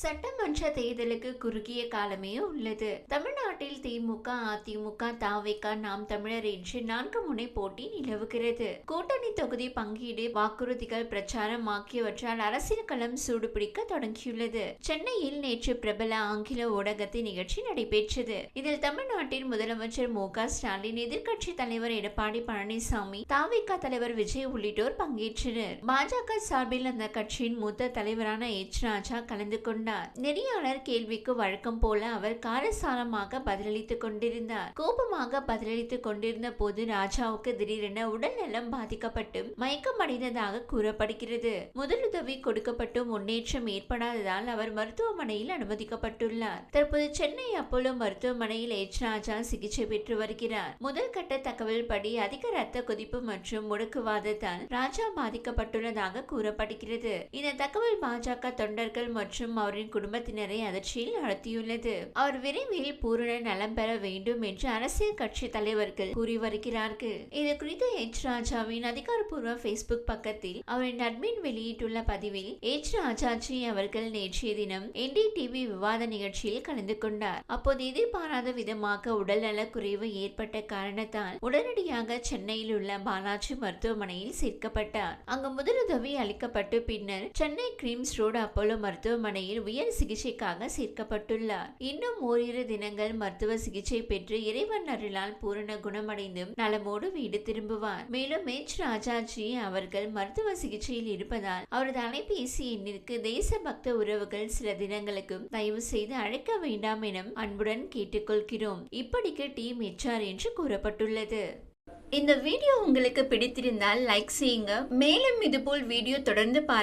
சட்டமன்ற தேர்தலுக்கு குறுகிய காலமே உள்ளது. தமிழ்நாட்டில் திமுக அதிமுக தாவேக நாம் தமிழர் என்று நான்கு முனை போட்டி நிலவுகிறது. கூட்டணி தொகுதி பங்கீடு வாக்குறுதிகள் பிரச்சாரம் ஆகியவற்றால் அரசியல் களம் சூடுபிடிக்க தொடங்கியுள்ளது. சென்னையில் நேற்று பிரபல ஆங்கில ஊடகத்தின் நிகழ்ச்சி நடைபெற்றது. இதில் தமிழ்நாட்டின் முதலமைச்சர் மு ஸ்டாலின் எதிர்க்கட்சி தலைவர் எடப்பாடி பழனிசாமி தாவேக தலைவர் விஜய் உள்ளிட்டோர் பங்கேற்றனர். பாஜக சார்பில் அந்த கட்சியின் மூத்த தலைவரான எச். ராஜா கலந்து கொண்டார். நெறியாளர் கேள்விக்கு வழக்கம் போல அவர் காரசாரமாக பதிலளித்துக் கொண்டிருந்தார். கோபமாக பதிலளித்துக் கொண்டிருந்த போது ராஜாவுக்கு திடீரென உடல்நலம் பாதிக்கப்பட்டு மயக்கமடைந்ததாக கூறப்படுகிறது. முதலுதவி கொடுக்கப்பட்டு முன்னேற்றம் ஏற்படாததால் அவர் மருத்துவமனையில் அனுமதிக்கப்பட்டுள்ளார். தற்போது சென்னை அப்போலோ மருத்துவமனையில் எச். ராஜா சிகிச்சை பெற்று வருகிறார். முதல் கட்ட தகவல் படி அதிக ரத்த கொதிப்பு மற்றும் முடக்குவாதத்தால் ராஜா பாதிக்கப்பட்டுள்ளதாக கூறப்படுகிறது. இந்த தகவல் பாஜக தொண்டர்கள் மற்றும் அவரின் அவரின் குடும்பத்தினரை அதிர்ச்சியில் நடத்தியுள்ளது. அவர் விரைவில் பூரண நலம் பெற வேண்டும் என்று அரசியல் கட்சி தலைவர்கள் கூறி வருகிறார்கள். இது குறித்து எச் ராஜாவின் அதிகாரப்பூர்வ பேஸ்புக் பக்கத்தில் அவரின் அட்மின் வெளியிட்டுள்ள பதிவில் எச் ராஜாஜி அவர்கள் நேற்றைய தினம் என்டிடிவி விவாத நிகழ்ச்சியில் கலந்து கொண்டார். அப்போது எதிர்பாராத விதமாக உடல்நல குறைவு ஏற்பட்ட காரணத்தால் உடனடியாக சென்னையில் உள்ள பாலாஜி மருத்துவமனையில் சேர்க்கப்பட்டார். அங்கு முதலுதவி அளிக்கப்பட்டு பின்னர் சென்னை கிரீம்ஸ் ரோடு அப்போலோ மருத்துவமனையில் உயர் சிகிச்சைக்காக சேர்க்கப்பட்டுள்ளார். இன்னும் ஓரிரு தினங்கள் மருத்துவ சிகிச்சை பெற்று இறைவன் அருளால் பூரண குணமடைந்து நலமோடு வீடு திரும்புவார். மேலும் எச். ராஜாஜி அவர்கள் மருத்துவ சிகிச்சையில் இருப்பதால் அவரது அலைபேசி எண்ணிற்கு தேசபக்த உறவுகள் சில தினங்களுக்கு தயவு செய்து அழைக்க வேண்டாம் என அன்புடன் கேட்டுக்கொள்கிறோம். இப்படிக்கு டீம் எச்ஆர் என்று கூறப்பட்டுள்ளது. இந்த வீடியோ உங்களுக்கு பிடித்திருந்தால் லைக் செய்யுங்க. மேலும் இதுபோல் வீடியோ தொடர்ந்து பார்க்க